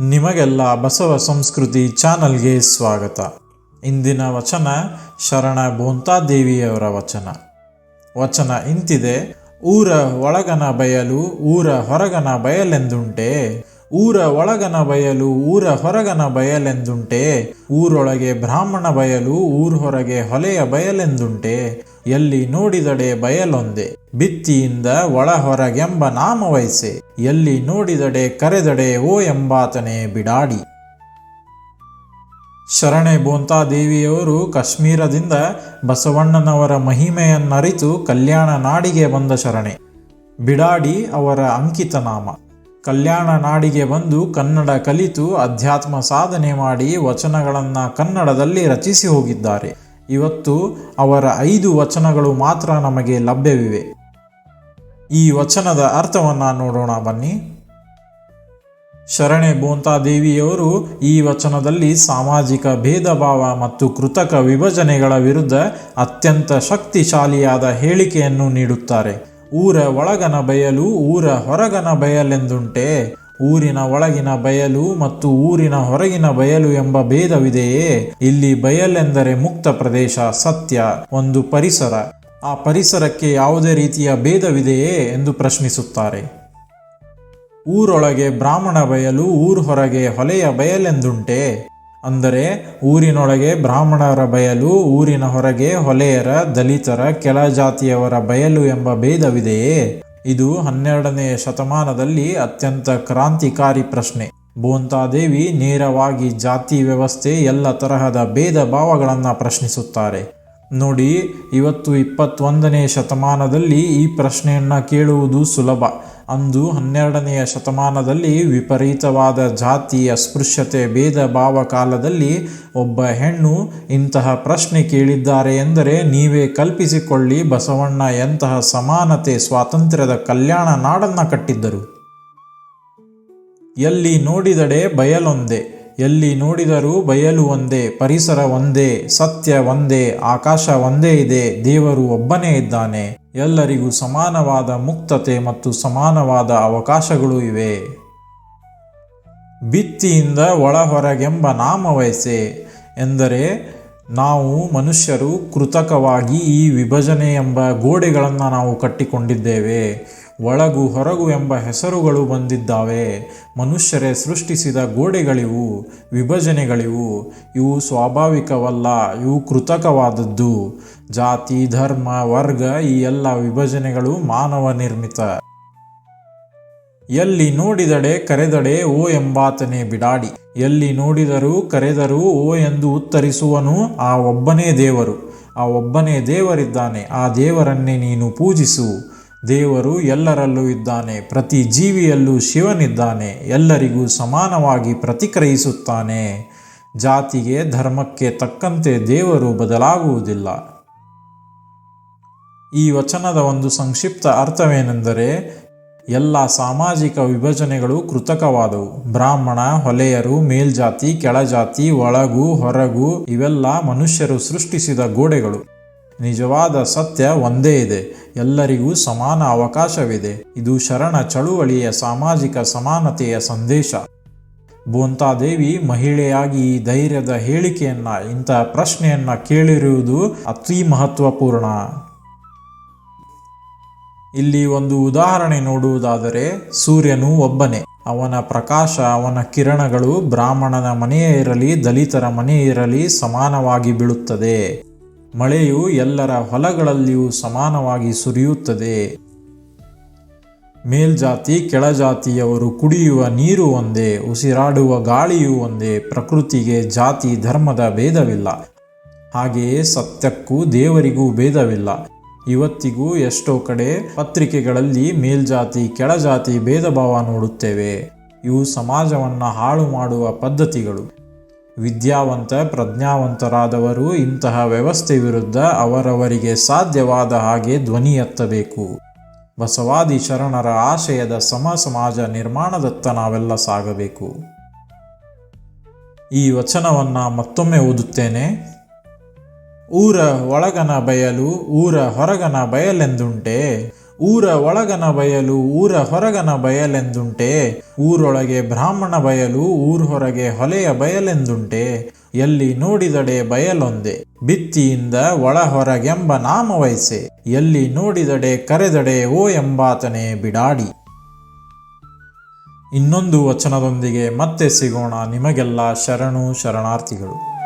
ನಿಮಗೆಲ್ಲ ಬಸವ ಸಂಸ್ಕೃತಿ ಚಾನಲ್ಗೆ ಸ್ವಾಗತ. ಇಂದಿನ ವಚನ ಶರಣ ಬೋಂತಾದೇವಿಯವರ ವಚನ. ವಚನ ಇಂತಿದೆ, ಊರ ಒಳಗನ ಬಯಲು, ಊರ ಹೊರಗನ ಬಯಲೆಂದುಂಟೆ ಊರ ಒಳಗನ ಬಯಲು, ಊರ ಹೊರಗನ ಬಯಲೆಂದುಂಟೆ. ಊರೊಳಗೆ ಬ್ರಾಹ್ಮಣ ಬಯಲು, ಊರ್ ಹೊರಗೆ ಹೊಲೆಯ ಬಯಲೆಂದುಂಟೆ. ಎಲ್ಲಿ ನೋಡಿದಡೆ ಬಯಲೊಂದೆ ಬಿತ್ತಿಯಿಂದ ಒಳ ಹೊರಗೆಂಬ ನಾಮ ವಹಿಸೆ. ಎಲ್ಲಿ ನೋಡಿದಡೆ ಕರೆದಡೆ, ಓ ಎಂಬಾತನೆ ಬಿಡಾಡಿ. ಶರಣೆ ಬೋಂತಾದೇವಿಯವರು ಕಾಶ್ಮೀರದಿಂದ ಬಸವಣ್ಣನವರ ಮಹಿಮೆಯನ್ನರಿತು ಕಲ್ಯಾಣ ನಾಡಿಗೆ ಬಂದ ಶರಣೆ. ಬಿಡಾಡಿ ಅವರ ಅಂಕಿತ ನಾಮ. ಕಲ್ಯಾಣ ನಾಡಿಗೆ ಬಂದು ಕನ್ನಡ ಕಲಿತು ಅಧ್ಯಾತ್ಮ ಸಾಧನೆ ಮಾಡಿ ವಚನಗಳನ್ನು ಕನ್ನಡದಲ್ಲಿ ರಚಿಸಿ ಹೋಗಿದ್ದಾರೆ. ಇವತ್ತು ಅವರ ಐದು ವಚನಗಳು ಮಾತ್ರ ನಮಗೆ ಲಭ್ಯವಿವೆ. ಈ ವಚನದ ಅರ್ಥವನ್ನು ನೋಡೋಣ ಬನ್ನಿ. ಶರಣೆ ಬೋಂತಾದೇವಿಯವರು ಈ ವಚನದಲ್ಲಿ ಸಾಮಾಜಿಕ ಭೇದ ಭಾವ ಮತ್ತು ಕೃತಕ ವಿಭಜನೆಗಳ ವಿರುದ್ಧ ಅತ್ಯಂತ ಶಕ್ತಿಶಾಲಿಯಾದ ಹೇಳಿಕೆಯನ್ನು ನೀಡುತ್ತಾರೆ. ಊರ ಒಳಗನ ಬಯಲು ಊರ ಹೊರಗನ ಬಯಲೆಂದುಂಟೆ. ಊರಿನ ಒಳಗಿನ ಬಯಲು ಮತ್ತು ಊರಿನ ಹೊರಗಿನ ಬಯಲು ಎಂಬ ಭೇದವಿದೆಯೇ? ಇಲ್ಲಿ ಬಯಲೆಂದರೆ ಮುಕ್ತ ಪ್ರದೇಶ, ಸತ್ಯ, ಒಂದು ಪರಿಸರ. ಆ ಪರಿಸರಕ್ಕೆ ಯಾವುದೇ ರೀತಿಯ ಭೇದವಿದೆಯೇ ಎಂದು ಪ್ರಶ್ನಿಸುತ್ತಾರೆ. ಊರೊಳಗೆ ಬ್ರಾಹ್ಮಣ ಬಯಲು, ಊರ್ ಹೊರಗೆ ಹೊಲೆಯ ಬಯಲೆಂದುಂಟೆ. ಅಂದರೆ ಊರಿನೊಳಗೆ ಬ್ರಾಹ್ಮಣರ ಬಯಲು, ಊರಿನ ಹೊರಗೆ ಹೊಲೆಯರ, ದಲಿತರ ಕೆಳಜಾತಿಯವರ ಬಯಲು ಎಂಬ ಭೇದವಿದೆಯೇ? ಇದು ಹನ್ನೆರಡನೆಯ ಶತಮಾನದಲ್ಲಿ ಅತ್ಯಂತ ಕ್ರಾಂತಿಕಾರಿ ಪ್ರಶ್ನೆ. ಬೋಂತಾದೇವಿ ನೇರವಾಗಿ ಜಾತಿ ವ್ಯವಸ್ಥೆ ಎಲ್ಲ ತರಹದ ಭೇದ ಭಾವಗಳನ್ನು ಪ್ರಶ್ನಿಸುತ್ತಾರೆ. ನೋಡಿ, ಇವತ್ತು ಇಪ್ಪತ್ತೊಂದನೇ ಶತಮಾನದಲ್ಲಿ ಈ ಪ್ರಶ್ನೆಯನ್ನು ಕೇಳುವುದು ಸುಲಭ. ಅಂದು ಹನ್ನೆರಡನೆಯ ಶತಮಾನದಲ್ಲಿ ವಿಪರೀತವಾದ ಜಾತಿ ಅಸ್ಪೃಶ್ಯತೆ ಭೇದ ಭಾವ ಕಾಲದಲ್ಲಿ ಒಬ್ಬ ಹೆಣ್ಣು ಇಂತಹ ಪ್ರಶ್ನೆ ಕೇಳಿದ್ದಾರೆ ಎಂದರೆ ನೀವೇ ಕಲ್ಪಿಸಿಕೊಳ್ಳಿ ಬಸವಣ್ಣ ಎಂತಹ ಸಮಾನತೆ ಸ್ವಾತಂತ್ರ್ಯದ ಕಲ್ಯಾಣ ನಾಡನ್ನ ಕಟ್ಟಿದ್ದರು. ಎಲ್ಲಿ ನೋಡಿದಡೆ ಬಯಲೊಂದೇ. ಎಲ್ಲಿ ನೋಡಿದರೂ ಬಯಲು ಒಂದೇ, ಪರಿಸರ ಒಂದೇ, ಸತ್ಯ ಒಂದೇ, ಆಕಾಶ ಒಂದೇ ಇದೆ, ದೇವರು ಒಬ್ಬನೇ ಇದ್ದಾನೆ. ಎಲ್ಲರಿಗೂ ಸಮಾನವಾದ ಮುಕ್ತತೆ ಮತ್ತು ಸಮಾನವಾದ ಅವಕಾಶಗಳು ಇವೆ. ಭಿತ್ತಿಯಿಂದ ಒಳ ಹೊರಗೆಂಬ ನಾಮ ವಯಸ್ಸೆ ಎಂದರೆ ನಾವು ಮನುಷ್ಯರು ಕೃತಕವಾಗಿ ಈ ವಿಭಜನೆ ಎಂಬ ಗೋಡೆಗಳನ್ನು ನಾವು ಕಟ್ಟಿಕೊಂಡಿದ್ದೇವೆ. ಒಳಗು ಹೊರಗು ಎಂಬ ಹೆಸರುಗಳು ಬಂದಿದ್ದಾವೆ. ಮನುಷ್ಯರೇ ಸೃಷ್ಟಿಸಿದ ಗೋಡೆಗಳಿವು, ವಿಭಜನೆಗಳಿವು, ಇವು ಸ್ವಾಭಾವಿಕವಲ್ಲ, ಇವು ಕೃತಕವಾದದ್ದು. ಜಾತಿ, ಧರ್ಮ, ವರ್ಗ, ಈ ಎಲ್ಲ ವಿಭಜನೆಗಳು ಮಾನವ ನಿರ್ಮಿತ. ಎಲ್ಲಿ ನೋಡಿದಡೆ ಕರೆದಡೆ ಓ ಎಂಬಾತನೇ ಬಿಡಾಡಿ. ಎಲ್ಲಿ ನೋಡಿದರೂ ಕರೆದರೂ ಓ ಎಂದು ಉತ್ತರಿಸುವನು ಆ ಒಬ್ಬನೇ ದೇವರು. ಆ ಒಬ್ಬನೇ ದೇವರಿದ್ದಾನೆ. ಆ ದೇವರನ್ನೇ ನೀನು ಪೂಜಿಸು. ದೇವರು ಎಲ್ಲರಲ್ಲೂ ಇದ್ದಾನೆ, ಪ್ರತಿ ಜೀವಿಯಲ್ಲೂ ಶಿವನಿದ್ದಾನೆ, ಎಲ್ಲರಿಗೂ ಸಮಾನವಾಗಿ ಪ್ರತಿಕ್ರಿಯಿಸುತ್ತಾನೆ. ಜಾತಿಗೆ ಧರ್ಮಕ್ಕೆ ತಕ್ಕಂತೆ ದೇವರು ಬದಲಾಗುವುದಿಲ್ಲ. ಈ ವಚನದ ಒಂದು ಸಂಕ್ಷಿಪ್ತ ಅರ್ಥವೇನೆಂದರೆ, ಎಲ್ಲ ಸಾಮಾಜಿಕ ವಿಭಜನೆಗಳು ಕೃತಕವಾದವು. ಬ್ರಾಹ್ಮಣ, ಹೊಲೆಯರು, ಮೇಲ್ಜಾತಿ, ಕೆಳಜಾತಿ, ಒಳಗು, ಹೊರಗು ಇವೆಲ್ಲ ಮನುಷ್ಯರು ಸೃಷ್ಟಿಸಿದ ಗೋಡೆಗಳು. ನಿಜವಾದ ಸತ್ಯ ಒಂದೇ ಇದೆ. ಎಲ್ಲರಿಗೂ ಸಮಾನ ಅವಕಾಶವಿದೆ. ಇದು ಶರಣ ಚಳುವಳಿಯ ಸಾಮಾಜಿಕ ಸಮಾನತೆಯ ಸಂದೇಶ. ಬೋಂತಾದೇವಿ ಮಹಿಳೆಯಾಗಿ ಈ ಧೈರ್ಯದ ಹೇಳಿಕೆಯನ್ನ ಇಂತಹ ಪ್ರಶ್ನೆಯನ್ನ ಕೇಳಿರುವುದು ಅತಿ ಮಹತ್ವಪೂರ್ಣ. ಇಲ್ಲಿ ಒಂದು ಉದಾಹರಣೆ ನೋಡುವುದಾದರೆ, ಸೂರ್ಯನು ಒಬ್ಬನೇ. ಅವನ ಪ್ರಕಾಶ, ಅವನ ಕಿರಣಗಳು ಬ್ರಾಹ್ಮಣನ ಮನೆಯೇ ಇರಲಿ, ದಲಿತರ ಮನೆ ಇರಲಿ ಸಮಾನವಾಗಿ ಬೀಳುತ್ತದೆ. ಮಳೆಯು ಎಲ್ಲರ ಹೊಲಗಳಲ್ಲಿಯೂ ಸಮಾನವಾಗಿ ಸುರಿಯುತ್ತದೆ. ಮೇಲ್ಜಾತಿ ಕೆಳಜಾತಿಯವರು ಕುಡಿಯುವ ನೀರು ಒಂದೇ, ಉಸಿರಾಡುವ ಗಾಳಿಯೂ ಒಂದೇ, ಪ್ರಕೃತಿಗೆ ಜಾತಿ ಧರ್ಮದ ಭೇದವಿಲ್ಲ. ಹಾಗೆಯೇ ಸತ್ಯಕ್ಕೂ ದೇವರಿಗೂ ಭೇದವಿಲ್ಲ. ಇವತ್ತಿಗೂ ಎಷ್ಟೋ ಕಡೆ ಪತ್ರಿಕೆಗಳಲ್ಲಿ ಮೇಲ್ಜಾತಿ ಕೆಳಜಾತಿ ಭೇದ ಭಾವ ನೋಡುತ್ತೇವೆ. ಇವು ಸಮಾಜವನ್ನು ಹಾಳು ಮಾಡುವ ಪದ್ಧತಿಗಳು. ವಿದ್ಯಾವಂತ, ಪ್ರಜ್ಞಾವಂತರಾದವರು ಇಂತಹ ವ್ಯವಸ್ಥೆ ವಿರುದ್ಧ ಅವರವರಿಗೆ ಸಾಧ್ಯವಾದ ಹಾಗೆ ಧ್ವನಿ ಎತ್ತಬೇಕು. ಬಸವಾದಿ ಶರಣರ ಆಶಯದ ಸಮ ಸಮಾಜ ನಿರ್ಮಾಣದತ್ತ ನಾವೆಲ್ಲ ಸಾಗಬೇಕು. ಈ ವಚನವನ್ನು ಮತ್ತೊಮ್ಮೆ ಓದುತ್ತೇನೆ. ಊರ ಒಳಗನ ಬಯಲು, ಊರ ಹೊರಗನ ಬಯಲೆಂದುಂಟೆ? ಊರ ಒಳಗನ ಬಯಲು, ಊರ ಹೊರಗನ ಬಯಲೆಂದುಂಟೆ. ಊರೊಳಗೆ ಬ್ರಾಹ್ಮಣ ಬಯಲು, ಊರ್ ಹೊರಗೆ ಹೊಲೆಯ ಬಯಲೆಂದುಂಟೆ. ಎಲ್ಲಿ ನೋಡಿದಡೆ ಬಯಲೊಂದೆ, ಬಿತ್ತಿಯಿಂದ ಒಳ ಹೊರಗೆಂಬ ಎಲ್ಲಿ ನೋಡಿದಡೆ ಕರೆದಡೆ, ಓ ಎಂಬಾತನೆ ಬಿಡಾಡಿ. ಇನ್ನೊಂದು ವಚನದೊಂದಿಗೆ ಮತ್ತೆ ಸಿಗೋಣ ನಿಮಗೆಲ್ಲ ಶರಣು, ಶರಣಾರ್ಥಿಗಳು.